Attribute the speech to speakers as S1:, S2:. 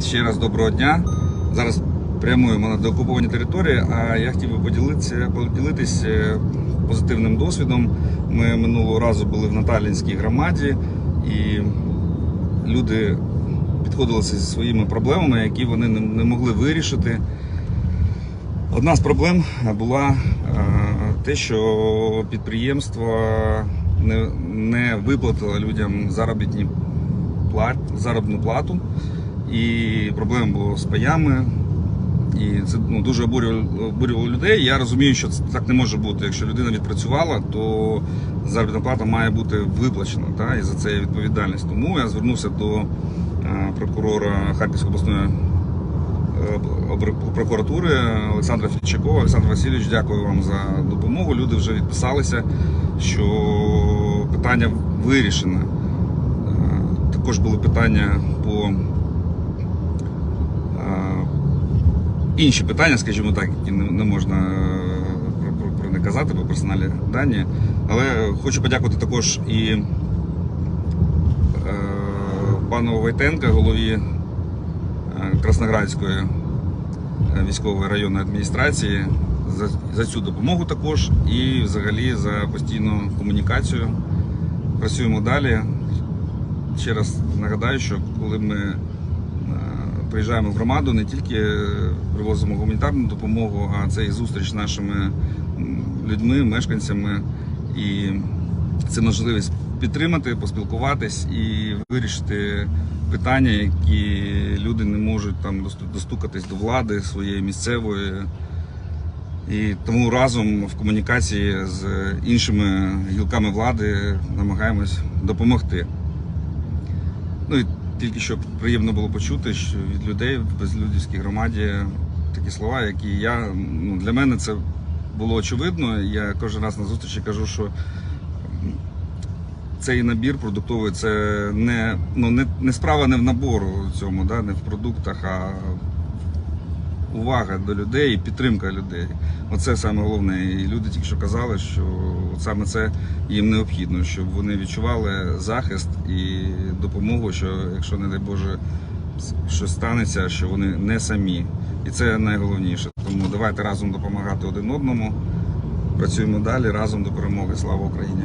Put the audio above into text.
S1: Ще раз доброго дня. Зараз прямуємо на деокуповані території, а я хотів би поділитися, поділитись е, позитивним досвідом. Ми минулого разу були в Наталінській громаді, і люди підходили зі своїми проблемами, які вони не, не могли вирішити. Одна з проблем була е, те, що підприємство не, не виплатило людям заробітні плат, заробітну плату. І проблема була з паями. І це ну, дуже обурювало, обурювало людей. Я розумію, що це так не може бути. Якщо людина відпрацювала, то заробітна плата має бути виплачена, та, і за це є відповідальність. Тому я звернувся до е, прокурора Харківської обласної е, прокуратури Олександра Фільчакова. Олександр Васильович, дякую вам за допомогу. Люди вже відписалися, що питання вирішене. Е, Також були питання по е, інші питання, скажімо так, які не, можна е, про, про, про не казати, бо персональні дані. Але хочу подякувати також і е, пану Войтенка, голові е, Красноградської е, військової районної адміністрації за, за цю допомогу також і взагалі за постійну комунікацію. Працюємо далі. Ще раз нагадаю, що коли ми е, приїжджаємо в громаду, не тільки е, привозимо гуманітарну допомогу, а це і зустріч з нашими людьми, мешканцями. І це можливість підтримати, поспілкуватись і вирішити питання, які люди не можуть там достукатись до влади своєї місцевої. І тому разом в комунікації з іншими гілками влади намагаємось допомогти. Ну і тільки що приємно було почути що від людей в безлюдівській громаді такі слова, які я ну, для мене це було очевидно. Я кожен раз на зустрічі кажу, що цей набір продуктовий це не, ну, не, не справа не в набору цьому, да, не в продуктах, а увага до людей і підтримка людей. Оце саме головне. І люди тільки що казали, що саме це їм необхідно, щоб вони відчували захист і допомогу, що якщо, не дай Боже, щось станеться, що вони не самі. І це найголовніше. Тому давайте разом допомагати один одному. Працюємо далі разом до перемоги. Слава Україні!